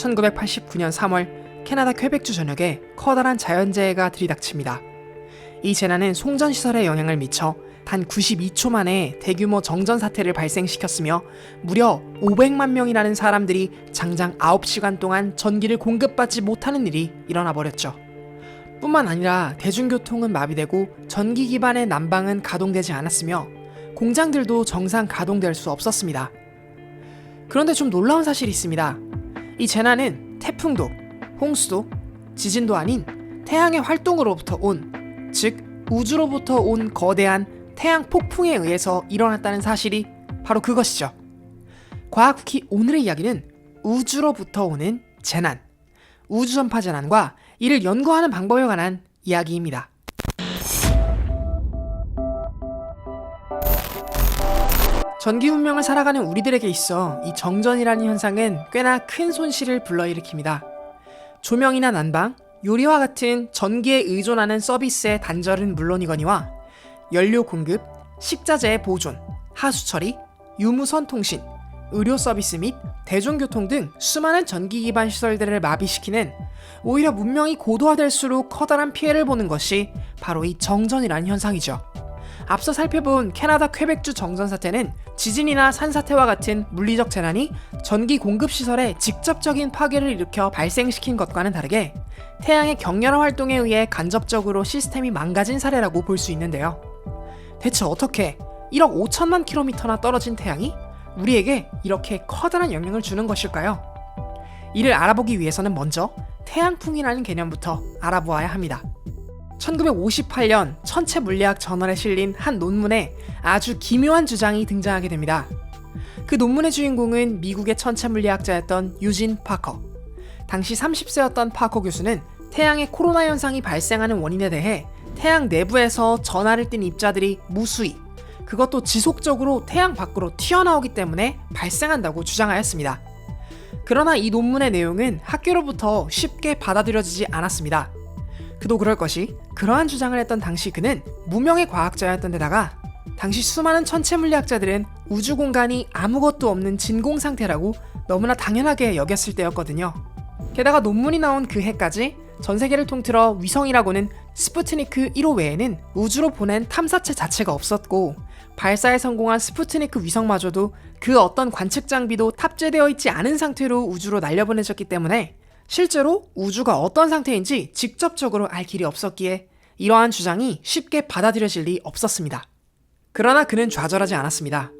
1989년 3월 캐나다 퀘벡주 전역에 커다란 자연재해가 들이닥칩니다. 이 재난은 송전시설에 영향을 미쳐 단 92초 만에 대규모 정전 사태를 발생시켰으며 무려 500만 명이라는 사람들이 장장 9시간 동안 전기를 공급받지 못하는 일이 일어나 버렸죠. 뿐만 아니라 대중교통은 마비되고 전기 기반의 난방은 가동되지 않았으며 공장들도 정상 가동될 수 없었습니다. 그런데 좀 놀라운 사실이 있습니다. 이 재난은 태풍도, 홍수도, 지진도 아닌 태양의 활동으로부터 온, 즉 우주로부터 온 거대한 태양 폭풍에 의해서 일어났다는 사실이 바로 그것이죠. 과학 쿠키 오늘의 이야기는 우주로부터 오는 재난, 우주 전파 재난과 이를 연구하는 방법에 관한 이야기입니다. 전기 문명을 살아가는 우리들에게 있어 이 정전이라는 현상은 꽤나 큰 손실을 불러일으킵니다. 조명이나 난방, 요리와 같은 전기에 의존하는 서비스의 단절은 물론이거니와 연료 공급, 식자재의 보존, 하수 처리, 유무선 통신, 의료 서비스 및 대중교통 등 수많은 전기 기반 시설들을 마비시키는 오히려 문명이 고도화될수록 커다란 피해를 보는 것이 바로 이 정전이라는 현상이죠. 앞서 살펴본 캐나다 퀘벡주 정전 사태는 지진이나 산사태와 같은 물리적 재난이 전기 공급 시설에 직접적인 파괴를 일으켜 발생시킨 것과는 다르게 태양의 격렬한 활동에 의해 간접적으로 시스템이 망가진 사례라고 볼 수 있는데요. 대체 어떻게 1억 5천만 킬로미터나 떨어진 태양이 우리에게 이렇게 커다란 영향을 주는 것일까요? 이를 알아보기 위해서는 먼저 태양풍이라는 개념부터 알아보아야 합니다. 1958년 천체 물리학 저널에 실린 한 논문에 아주 기묘한 주장이 등장하게 됩니다. 그 논문의 주인공은 미국의 천체 물리학자였던 유진 파커. 당시 30세였던 파커 교수는 태양의 코로나 현상이 발생하는 원인에 대해 태양 내부에서 전하를 띤 입자들이 무수히 그것도 지속적으로 태양 밖으로 튀어나오기 때문에 발생한다고 주장하였습니다. 그러나 이 논문의 내용은 학교로부터 쉽게 받아들여지지 않았습니다. 그도 그럴 것이 그러한 주장을 했던 당시 그는 무명의 과학자였던 데다가 당시 수많은 천체 물리학자들은 우주 공간이 아무것도 없는 진공 상태라고 너무나 당연하게 여겼을 때였거든요. 게다가 논문이 나온 그 해까지 전 세계를 통틀어 위성이라고는 스푸트니크 1호 외에는 우주로 보낸 탐사체 자체가 없었고 발사에 성공한 스푸트니크 위성마저도 그 어떤 관측 장비도 탑재되어 있지 않은 상태로 우주로 날려보내졌기 때문에 실제로 우주가 어떤 상태인지 직접적으로 알 길이 없었기에 이러한 주장이 쉽게 받아들여질 리 없었습니다. 그러나 그는 좌절하지 않았습니다.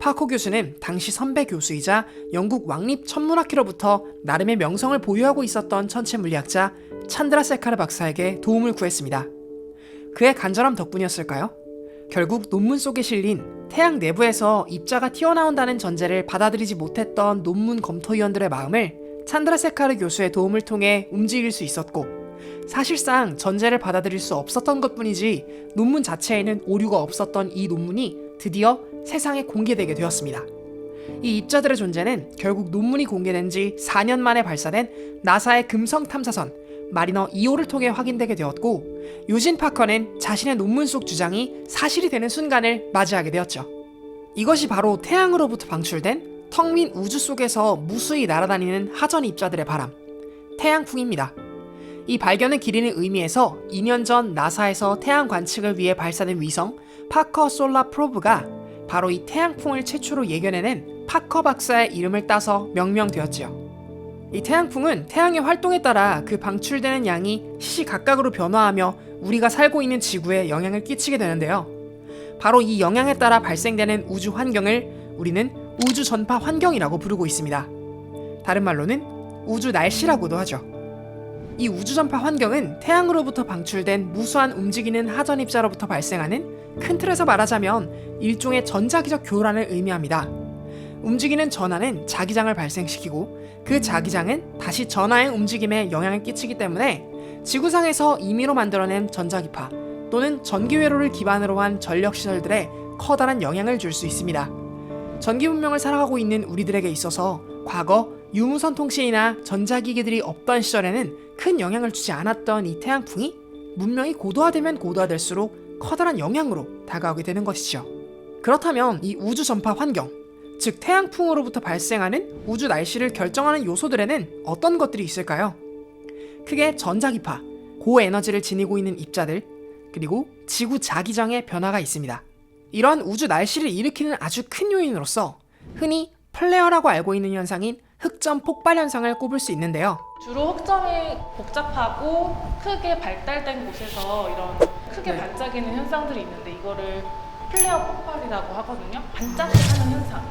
파코 교수는 당시 선배 교수이자 영국 왕립 천문학회로부터 나름의 명성을 보유하고 있었던 천체 물리학자 찬드라 세카르 박사에게 도움을 구했습니다. 그의 간절함 덕분이었을까요? 결국 논문 속에 실린 태양 내부에서 입자가 튀어나온다는 전제를 받아들이지 못했던 논문 검토위원들의 마음을 찬드라 세카르 교수의 도움을 통해 움직일 수 있었고 사실상 전제를 받아들일 수 없었던 것뿐이지 논문 자체에는 오류가 없었던 이 논문이 드디어 세상에 공개되게 되었습니다. 이 입자들의 존재는 결국 논문이 공개된 지 4년 만에 발사된 나사의 금성 탐사선 마리너 2호를 통해 확인되게 되었고 유진 파커는 자신의 논문 속 주장이 사실이 되는 순간을 맞이하게 되었죠. 이것이 바로 태양으로부터 방출된 텅 빈 우주 속에서 무수히 날아다니는 하전 입자들의 바람, 태양풍입니다. 이 발견을 기리는 의미에서 2년 전 나사에서 태양 관측을 위해 발사된 위성 파커 솔라 프로브가 바로 이 태양풍을 최초로 예견해낸 파커 박사의 이름을 따서 명명되었지요. 이 태양풍은 태양의 활동에 따라 그 방출되는 양이 시시각각으로 변화하며 우리가 살고 있는 지구에 영향을 끼치게 되는데요. 바로 이 영향에 따라 발생되는 우주 환경을 우리는 우주 전파 환경이라고 부르고 있습니다. 다른 말로는 우주 날씨라고도 하죠. 이 우주 전파 환경은 태양으로부터 방출된 무수한 움직이는 하전 입자로부터 발생하는 큰 틀에서 말하자면 일종의 전자기적 교란을 의미합니다. 움직이는 전하는 자기장을 발생시키고 그 자기장은 다시 전하의 움직임에 영향을 끼치기 때문에 지구상에서 임의로 만들어낸 전자기파 또는 전기회로를 기반으로 한 전력시설들에 커다란 영향을 줄 수 있습니다. 전기 문명을 살아가고 있는 우리들에게 있어서 과거 유무선 통신이나 전자기기들이 없던 시절에는 큰 영향을 주지 않았던 이 태양풍이 문명이 고도화되면 고도화될수록 커다란 영향으로 다가오게 되는 것이죠. 그렇다면 이 우주 전파 환경, 즉 태양풍으로부터 발생하는 우주 날씨를 결정하는 요소들에는 어떤 것들이 있을까요? 크게 전자기파, 고에너지를 지니고 있는 입자들, 그리고 지구 자기장의 변화가 있습니다. 이런 우주 날씨를 일으키는 아주 큰 요인으로서 흔히 플레어라고 알고 있는 현상인 흑점 폭발 현상을 꼽을 수 있는데요. 주로 흑점이 복잡하고 크게 발달된 곳에서 이런 크게 네. 반짝이는 현상들이 있는데 이거를 플레어 폭발이라고 하거든요. 반짝이는 현상.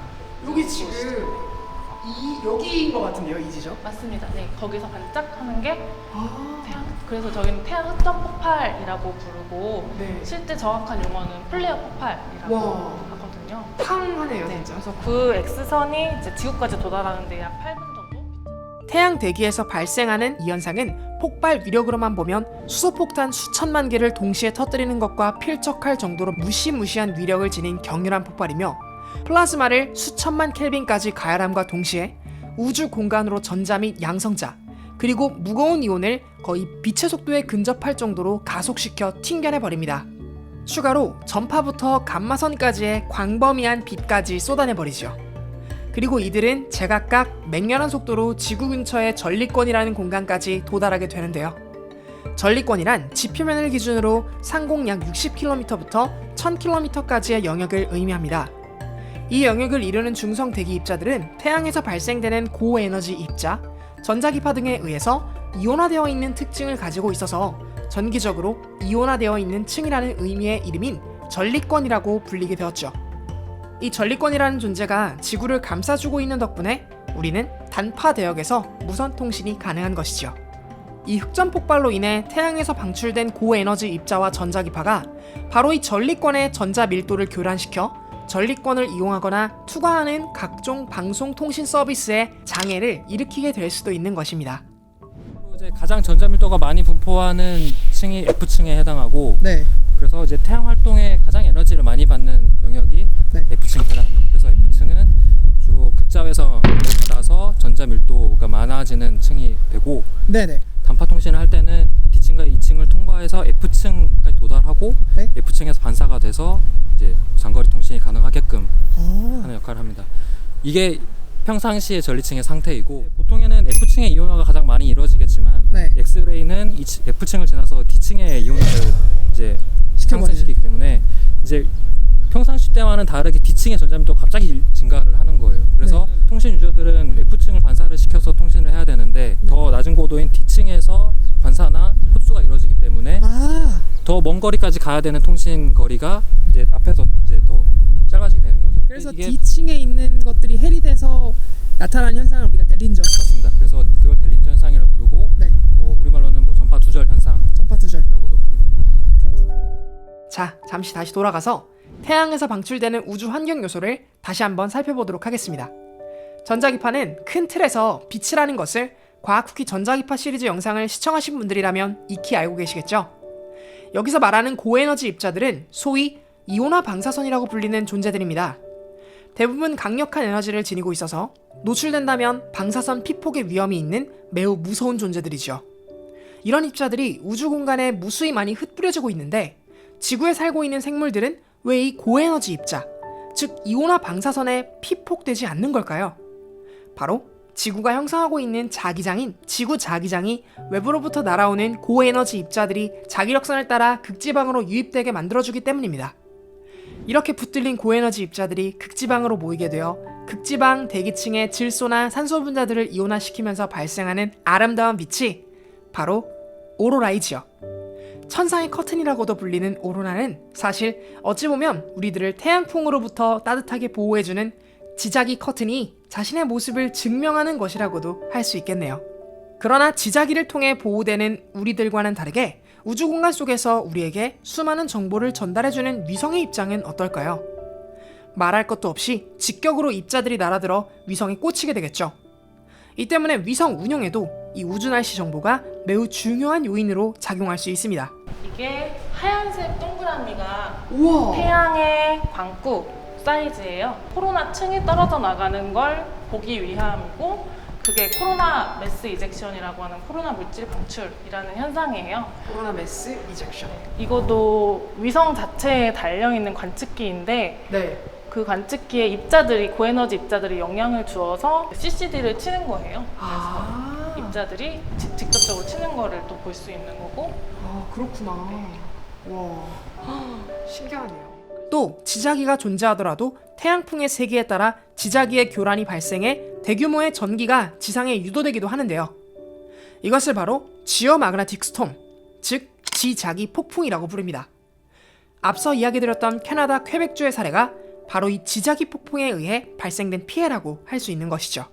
여기 지금 이 여기인 것 같은데요, 이 지점? 맞습니다. 네, 거기서 반짝하는 게 아, 태양. 그래서 저희는 태양 흑점 폭발이라고 부르고 네. 실제 정확한 용어는 플레어 폭발이라고 와. 하거든요. 팡하네요, 네, 진짜. 그래서 그 X선이 이제 지구까지 도달하는데 약 8분 정도? 태양 대기에서 발생하는 이 현상은 폭발 위력으로만 보면 수소폭탄 수천만 개를 동시에 터뜨리는 것과 필적할 정도로 무시무시한 위력을 지닌 격렬한 폭발이며 플라즈마를 수천만 켈빈까지 가열함과 동시에 우주 공간으로 전자 및 양성자 그리고 무거운 이온을 거의 빛의 속도에 근접할 정도로 가속시켜 튕겨내 버립니다. 추가로 전파부터 감마선까지의 광범위한 빛까지 쏟아내 버리죠. 그리고 이들은 제각각 맹렬한 속도로 지구 근처의 전리권이라는 공간까지 도달하게 되는데요. 전리권이란 지표면을 기준으로 상공 약 60km부터 1000km까지의 영역을 의미합니다. 이 영역을 이루는 중성 대기 입자들은 태양에서 발생되는 고에너지 입자, 전자기파 등에 의해서 이온화되어 있는 특징을 가지고 있어서 전기적으로 이온화되어 있는 층이라는 의미의 이름인 전리권이라고 불리게 되었죠. 이 전리권이라는 존재가 지구를 감싸주고 있는 덕분에 우리는 단파 대역에서 무선 통신이 가능한 것이죠. 이 흑점 폭발로 인해 태양에서 방출된 고에너지 입자와 전자기파가 바로 이 전리권의 전자 밀도를 교란시켜 전리권을 이용하거나 투과하는 각종 방송 통신 서비스에 장애를 일으키게 될 수도 있는 것입니다. 이제 가장 전자밀도가 많이 분포하는 층이 F층에 해당하고 네. 그래서 이제 태양 활동에 가장 에너지를 많이 받는 영역이 네. F층에 해당합니다. 그래서 F층은 주로 극자외선을 받아서 전자밀도가 많아지는 층이 되고 네네. 단파 통신을 할 때는 D층과 E층을 통과해서 F층까지 도달하고 네. F층에서 반사가 돼서 이제 장거리 통신이 가능하게끔 하는 역할을 합니다. 이게 평상시의 전리층의 상태이고 보통에는 F층의 이온화가 가장 많이 이루어지겠지만 네. 엑스레이는 F층을 지나서 D층의 이온화를 이제 상승시키기 때문에 이제 평상시 때와는 다르게 D층의 전자밀도가 갑자기 증가를 하는 거예요. 그래서 네. 통신 유저들은 F층을 반사를 시켜서 통신을 해야 되는데 네. 더 낮은 고도인 D층에서 반사나 흡수가 이루어지기 때문에 아, 더먼 거리까지 가야 되는 통신 거리가 이제 앞에서 이제 더 짧아지게 되는 거죠. 그래서 D층에 있는 것들이 헬이 돼서 나타나는 현상을 우리가 델린저, 맞습니다. 그래서 그걸 델린저 현상이라고 부르고 네. 뭐 우리말로는 뭐 전파 두절 현상이라고도 전파 두절. 부릅니다. 자, 잠시 다시 돌아가서 태양에서 방출되는 우주 환경 요소를 다시 한번 살펴보도록 하겠습니다. 전자기파는 큰 틀에서 빛이라는 것을 과학 후기 전자기파 시리즈 영상을 시청하신 분들이라면 익히 알고 계시겠죠? 여기서 말하는 고에너지 입자들은 소위 이온화 방사선이라고 불리는 존재들입니다. 대부분 강력한 에너지를 지니고 있어서 노출된다면 방사선 피폭의 위험이 있는 매우 무서운 존재들이죠. 이런 입자들이 우주 공간에 무수히 많이 흩뿌려지고 있는데 지구에 살고 있는 생물들은 왜 이 고에너지 입자, 즉 이온화 방사선에 피폭되지 않는 걸까요? 바로 지구가 형성하고 있는 자기장인 지구 자기장이 외부로부터 날아오는 고에너지 입자들이 자기력선을 따라 극지방으로 유입되게 만들어주기 때문입니다. 이렇게 붙들린 고에너지 입자들이 극지방으로 모이게 되어 극지방 대기층의 질소나 산소 분자들을 이온화시키면서 발생하는 아름다운 빛이 바로 오로라이지요. 천상의 커튼이라고도 불리는 오로라는 사실 어찌 보면 우리들을 태양풍으로부터 따뜻하게 보호해주는 지자기 커튼이 자신의 모습을 증명하는 것이라고도 할 수 있겠네요. 그러나 지자기를 통해 보호되는 우리들과는 다르게 우주 공간 속에서 우리에게 수많은 정보를 전달해주는 위성의 입장은 어떨까요? 말할 것도 없이 직격으로 입자들이 날아들어 위성에 꽂히게 되겠죠. 이 때문에 위성 운영에도 이 우주 날씨 정보가 매우 중요한 요인으로 작용할 수 있습니다. 이게 하얀색 동그라미가 우와. 태양의 광구 사이즈예요. 코로나 층이 떨어져 나가는 걸 보기 위함이고 그게 코로나 매스 이젝션이라고 하는 코로나 물질 방출이라는 현상이에요. 코로나 매스 이젝션. 이것도 위성 자체에 달려 있는 관측기인데 네. 그 관측기에 입자들이 고에너지 입자들이 영향을 주어서 CCD를 치는 거예요. 아, 입자들이 지- 직접적으로 치는 거를 또 볼 수 있는 거고 아 그렇구나. 와, 신기하네요. 또 지자기가 존재하더라도 태양풍의 세기에 따라 지자기의 교란이 발생해 대규모의 전기가 지상에 유도되기도 하는데요. 이것을 바로 지어 마그나틱 스톰, 즉 지자기 폭풍이라고 부릅니다. 앞서 이야기드렸던 캐나다 퀘벡주의 사례가 바로 이 지자기 폭풍에 의해 발생된 피해라고 할 수 있는 것이죠.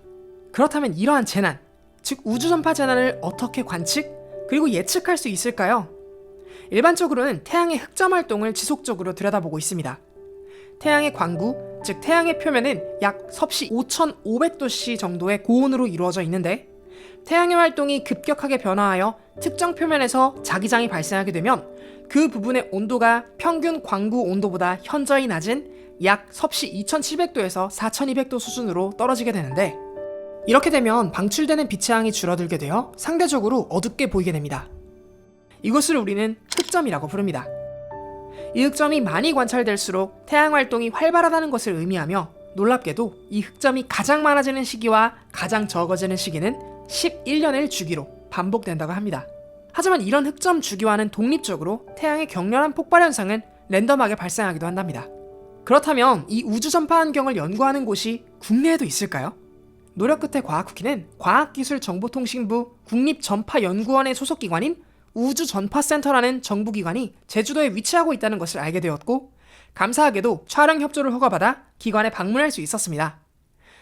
그렇다면 이러한 재난, 즉 우주 전파 재난을 어떻게 관측 그리고 예측할 수 있을까요? 일반적으로는 태양의 흑점 활동을 지속적으로 들여다보고 있습니다. 태양의 광구, 즉 태양의 표면은 약 섭씨 5,500도씨 정도의 고온으로 이루어져 있는데 태양의 활동이 급격하게 변화하여 특정 표면에서 자기장이 발생하게 되면 그 부분의 온도가 평균 광구 온도보다 현저히 낮은 약 섭씨 2700도에서 4200도 수준으로 떨어지게 되는데 이렇게 되면 방출되는 빛의 양이 줄어들게 되어 상대적으로 어둡게 보이게 됩니다. 이것을 우리는 흑점이라고 부릅니다. 이 흑점이 많이 관찰될수록 태양 활동이 활발하다는 것을 의미하며 놀랍게도 이 흑점이 가장 많아지는 시기와 가장 적어지는 시기는 11년을 주기로 반복된다고 합니다. 하지만 이런 흑점 주기와는 독립적으로 태양의 격렬한 폭발 현상은 랜덤하게 발생하기도 한답니다. 그렇다면 이 우주 전파 환경을 연구하는 곳이 국내에도 있을까요? 노력 끝에 과학쿠키는 과학기술정보통신부 국립전파연구원의 소속 기관인 우주전파센터라는 정부기관이 제주도에 위치하고 있다는 것을 알게 되었고 감사하게도 촬영 협조를 허가받아 기관에 방문할 수 있었습니다.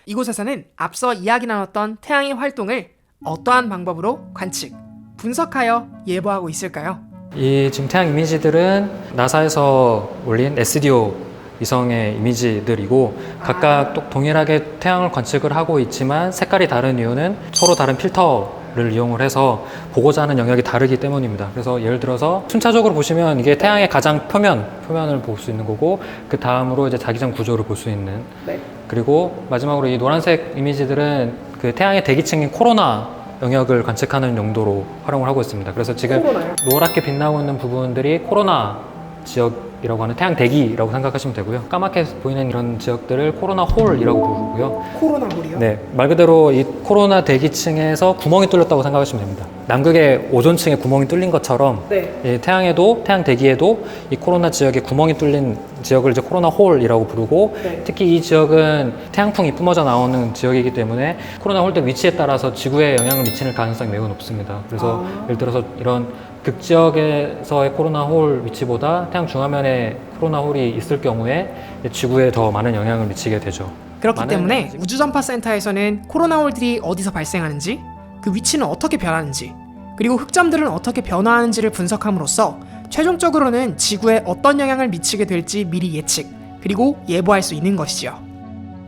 이곳에서는 앞서 이야기 나눴던 태양의 활동을 어떠한 방법으로 관측, 분석하여 예보하고 있을까요? 이 지금 태양 이미지들은 나사에서 올린 SDO 위성의 이미지들이고 각각 또 동일하게 태양을 관측을 하고 있지만 색깔이 다른 이유는 서로 다른 필터 를 이용을 해서 보고자 하는 영역이 다르기 때문입니다. 그래서 예를 들어서 순차적으로 보시면 이게 태양의 가장 표면, 표면을 볼 수 있는 거고 그 다음으로 이제 자기장 구조를 볼 수 있는 그리고 마지막으로 이 노란색 이미지들은 그 태양의 대기층인 코로나 영역을 관측하는 용도로 활용을 하고 있습니다. 그래서 지금 노랗게 빛나고 있는 부분들이 코로나 지역 이라고 하는 태양 대기라고 생각하시면 되고요. 까맣게 보이는 이런 지역들을 코로나 홀이라고 부르고요. 코로나 홀이요? 네, 말 그대로 이 코로나 대기층에서 구멍이 뚫렸다고 생각하시면 됩니다. 남극의 오존층에 구멍이 뚫린 것처럼 네. 이 태양에도 태양 대기에도 이 코로나 지역에 구멍이 뚫린 지역을 이제 코로나 홀이라고 부르고 네. 특히 이 지역은 태양풍이 뿜어져 나오는 지역이기 때문에 코로나 홀대 위치에 따라서 지구에 영향을 미치는 가능성이 매우 높습니다. 그래서 아. 예를 들어서 이런 극지역에서의 코로나 홀 위치보다 태양 중화면에 코로나 홀이 있을 경우에 지구에 더 많은 영향을 미치게 되죠. 그렇기 많은 때문에 영향을 우주전파센터에서는 코로나 홀들이 어디서 발생하는지, 그 위치는 어떻게 변하는지, 그리고 흑점들은 어떻게 변화하는지를 분석함으로써 최종적으로는 지구에 어떤 영향을 미치게 될지 미리 예측, 그리고 예보할 수 있는 것이지요.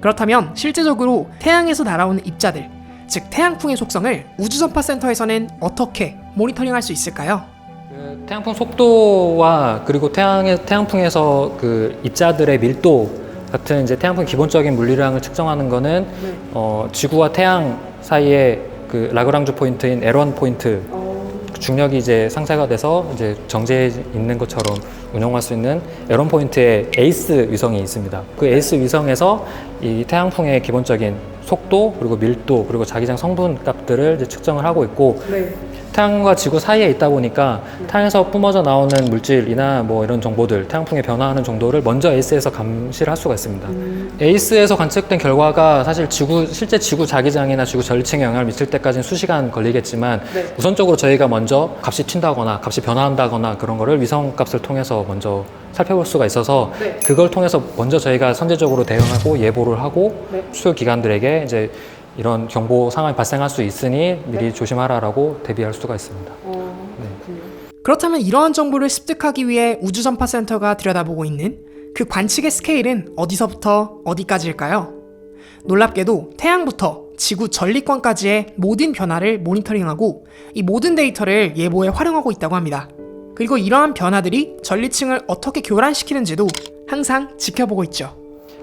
그렇다면 실제적으로 태양에서 날아오는 입자들, 즉 태양풍의 속성을 우주전파 센터에서는 어떻게 모니터링할 수 있을까요? 그 태양풍 속도와 그리고 태양의 태양풍에서 그 입자들의 밀도 같은 이제 태양풍 기본적인 물리량을 측정하는 거는 어, 지구와 태양 사이에 그 라그랑주 포인트인 L1 포인트 중력이 이제 상쇄가 돼서 이제 정제해 있는 것처럼 운영할 수 있는 L1 포인트에 에이스 위성이 있습니다. 그 에이스 위성에서 이 태양풍의 기본적인 속도 그리고 밀도 그리고 자기장 성분 값들을 이제 측정을 하고 있고 태양과 지구 사이에 있다 보니까 태양에서 뿜어져 나오는 물질이나 뭐 이런 정보들, 태양풍의 변화하는 정도를 먼저 에이스에서 감시를 할 수가 있습니다. 에이스에서 관측된 결과가 사실 지구 실제 지구 자기장이나 지구 전리층에 영향을 미칠 때까지는 수시간 걸리겠지만 우선적으로 저희가 먼저 값이 튄다거나 값이 변화한다거나 그런 거를 위성 값을 통해서 먼저 살펴볼 수가 있어서 그걸 통해서 먼저 저희가 선제적으로 대응하고 예보를 하고 수요 기관들에게 이제 이런 경보 상황이 발생할 수 있으니 미리 조심하라라고 대비할 수가 있습니다. 그렇다면 이러한 정보를 습득하기 위해 우주전파센터가 들여다보고 있는 그 관측의 스케일은 어디서부터 어디까지일까요? 놀랍게도 태양부터 지구 전리권까지의 모든 변화를 모니터링하고 이 모든 데이터를 예보에 활용하고 있다고 합니다. 그리고 이러한 변화들이 전리층을 어떻게 교란시키는지도 항상 지켜보고 있죠.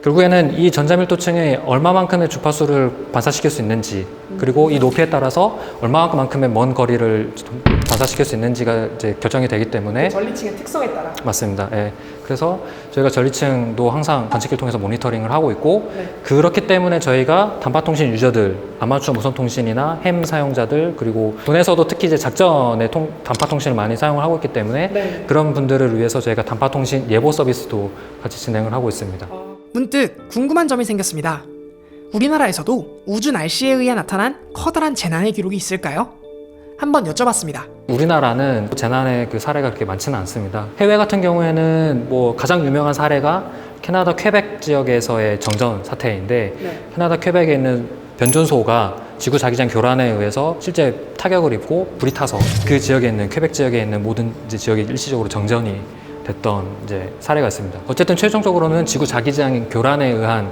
결국에는 이 전자밀도층이 얼마만큼의 주파수를 반사시킬 수 있는지 그리고 이 높이에 따라서 얼마만큼의 먼 거리를 반사시킬 수 있는지가 이제 결정이 되기 때문에 전리층의 특성에 따라. 맞습니다. 예. 그래서 저희가 전리층도 항상 관측기를 통해서 모니터링을 하고 있고 네. 그렇기 때문에 저희가 단파통신 유저들, 아마추어 무선통신이나 햄 사용자들 그리고 군에서도 특히 이제 작전에 통, 단파통신을 많이 사용을 하고 있기 때문에 네. 그런 분들을 위해서 저희가 단파통신 예보 서비스도 같이 진행을 하고 있습니다. 문득 궁금한 점이 생겼습니다. 우리나라에서도 우주 날씨에 의해 나타난 커다란 재난의 기록이 있을까요? 한번 여쭤봤습니다. 우리나라는 재난의 그 사례가 그렇게 많지는 않습니다. 해외 같은 경우에는 뭐 가장 유명한 사례가 캐나다 퀘벡 지역에서의 정전 사태인데 네. 캐나다 퀘벡에 있는 변전소가 지구 자기장 교란에 의해서 실제 타격을 입고 불이 타서 그 지역에 있는 퀘벡 지역에 있는 모든 지역이 일시적으로 정전이 됐던 이제 사례가 있습니다. 어쨌든 최종적으로는 지구 자기장 교란에 의한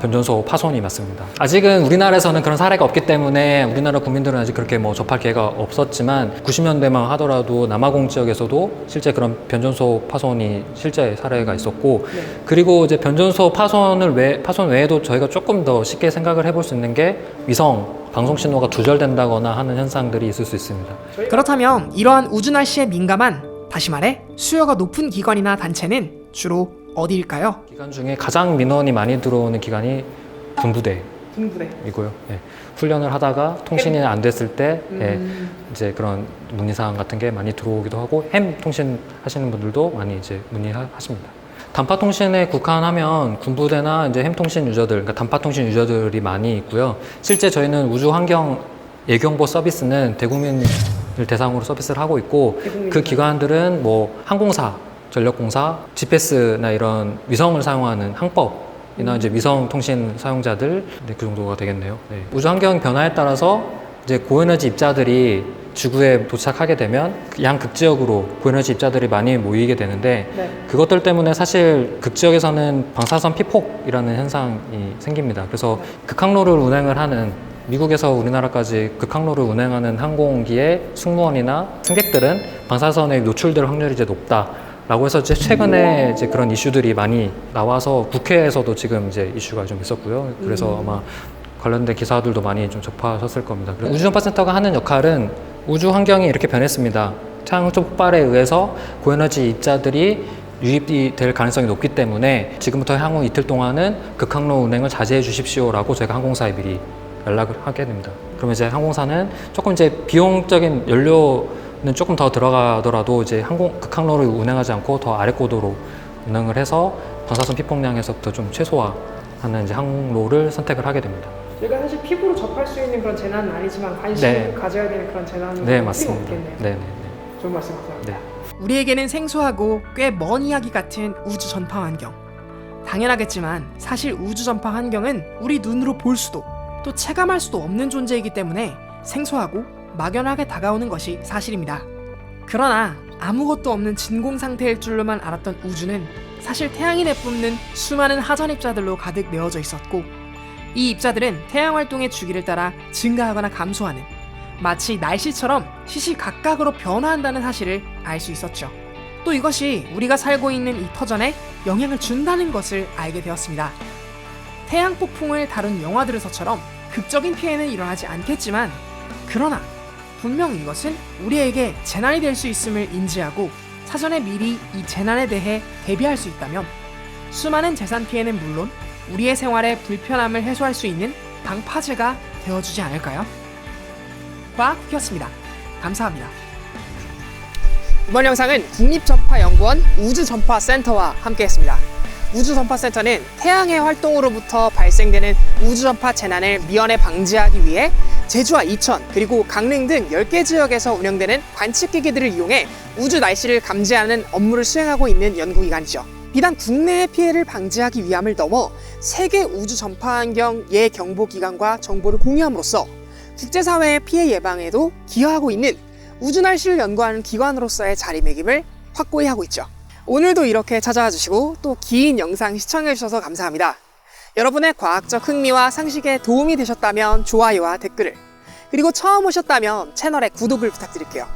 변전소 파손이 맞습니다. 아직은 우리나라에서는 그런 사례가 없기 때문에 우리나라 국민들은 아직 그렇게 뭐 접할 기회가 없었지만 90년대만 하더라도 남아공 지역에서도 실제 그런 변전소 파손이 실제 사례가 있었고 그리고 이제 변전소 파손을 외 파손 외에도 저희가 조금 더 쉽게 생각을 해볼 수 있는 게 위성 방송 신호가 두절된다거나 하는 현상들이 있을 수 있습니다. 그렇다면 이러한 우주 날씨에 민감한 다시 말해 수요가 높은 기관이나 단체는 주로 어디일까요? 기간 중에 가장 민원이 많이 들어오는 기관이 군부대 군부대. 이고요. 예. 훈련을 하다가 통신이 안 됐을 때 예, 음. 이제 그런 문의 사항 같은 게 많이 들어오기도 하고 햄 통신 하시는 분들도 많이 이제 문의하십니다. 단파 통신에 국한하면 군부대나 이제 햄 통신 유저들, 그러니까 단파 통신 유저들이 많이 있고요. 실제 저희는 우주 환경 예경보 서비스는 대국민을 대상으로 서비스를 하고 있고 그 기관들은 뭐 항공사, 전력공사, GPS나 이런 위성을 사용하는 항법 이나 이제 위성 통신 사용자들 네, 그 정도가 되겠네요. 네. 우주 환경 변화에 따라서 이제 고에너지 입자들이 지구에 도착하게 되면 양 극지역으로 고에너지 입자들이 많이 모이게 되는데 네. 그것들 때문에 사실 극지역에서는 방사선 피폭이라는 현상이 생깁니다. 그래서 극항로를 운행을 하는 미국에서 우리나라까지 극항로를 운행하는 항공기의 승무원이나 승객들은 방사선에 노출될 확률이 이제 높다. 라고 해서 이제 최근에 이제 그런 이슈들이 많이 나와서 국회에서도 지금 이제 이슈가 좀 있었고요. 그래서 아마 관련된 기사들도 많이 좀 접하셨을 겁니다. 우주전파센터가 하는 역할은 우주 환경이 이렇게 변했습니다. 태양성 폭발에 의해서 고에너지 입자들이 유입이 될 가능성이 높기 때문에 지금부터 향후 이틀 동안은 극항로 운행을 자제해 주십시오라고 저희가 항공사에 미리 연락을 하게 됩니다. 그러면 이제 항공사는 조금 이제 비용적인 연료는 조금 더 들어가더라도 이제 항공 극항로를 운행하지 않고 더 아래 고도로 운행을 해서 방사선 피폭량에서부터 좀 최소화하는 이제 항로를 선택을 하게 됩니다. 저희가 사실 피부로 접할 수 있는 그런 재난은 아니지만 관심을 네. 가져야 되는 그런 재난은 네 맞습니다. 네, 네, 네. 좋은 말씀 감사합니다. 네. 우리에게는 생소하고 꽤 먼 이야기 같은 우주 전파 환경. 당연하겠지만 사실 우주 전파 환경은 우리 눈으로 볼 수도 또 체감할 수도 없는 존재이기 때문에 생소하고 막연하게 다가오는 것이 사실입니다. 그러나 아무것도 없는 진공 상태일 줄로만 알았던 우주는 사실 태양이 내뿜는 수많은 하전 입자들로 가득 메워져 있었고 이 입자들은 태양 활동의 주기를 따라 증가하거나 감소하는 마치 날씨처럼 시시각각으로 변화한다는 사실을 알 수 있었죠. 또 이것이 우리가 살고 있는 이 터전에 영향을 준다는 것을 알게 되었습니다. 태양 폭풍을 다룬 영화들에서처럼 극적인 피해는 일어나지 않겠지만 그러나 분명 이것은 우리에게 재난이 될 수 있음을 인지하고 사전에 미리 이 재난에 대해 대비할 수 있다면 수많은 재산 피해는 물론 우리의 생활의 불편함을 해소할 수 있는 방파제가 되어주지 않을까요? 과학이었습니다. 감사합니다. 이번 영상은 국립전파연구원 우주전파센터와 함께했습니다. 우주전파센터는 태양의 활동으로부터 발생되는 우주전파 재난을 미연에 방지하기 위해 제주와 이천 그리고 강릉 등 10개 지역에서 운영되는 관측기기들을 이용해 우주 날씨를 감지하는 업무를 수행하고 있는 연구기관이죠. 비단 국내의 피해를 방지하기 위함을 넘어 세계 우주 전파 환경 예경보 기관과 정보를 공유함으로써 국제사회의 피해 예방에도 기여하고 있는 우주 날씨를 연구하는 기관으로서의 자리매김을 확고히 하고 있죠. 오늘도 이렇게 찾아와 주시고 또 긴 영상 시청해 주셔서 감사합니다. 여러분의 과학적 흥미와 상식에 도움이 되셨다면 좋아요와 댓글을 그리고 처음 오셨다면 채널의 구독을 부탁드릴게요.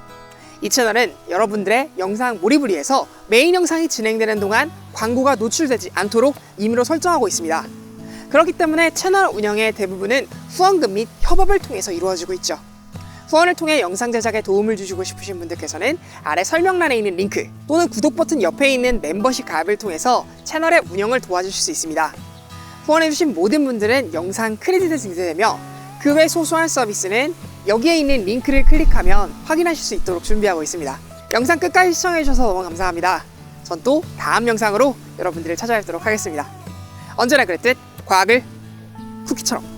이 채널은 여러분들의 영상 몰입을 위해서 메인 영상이 진행되는 동안 광고가 노출되지 않도록 임의로 설정하고 있습니다. 그렇기 때문에 채널 운영의 대부분은 후원금 및 협업을 통해서 이루어지고 있죠. 후원을 통해 영상 제작에 도움을 주시고 싶으신 분들께서는 아래 설명란에 있는 링크 또는 구독 버튼 옆에 있는 멤버십 가입을 통해서 채널의 운영을 도와주실 수 있습니다. 후원해주신 모든 분들은 영상 크레딧에 등재되며 그 외 소소한 서비스는 여기에 있는 링크를 클릭하면 확인하실 수 있도록 준비하고 있습니다. 영상 끝까지 시청해주셔서 너무 감사합니다. 전 또 다음 영상으로 여러분들을 찾아뵙도록 하겠습니다. 언제나 그랬듯 과학을 쿠키처럼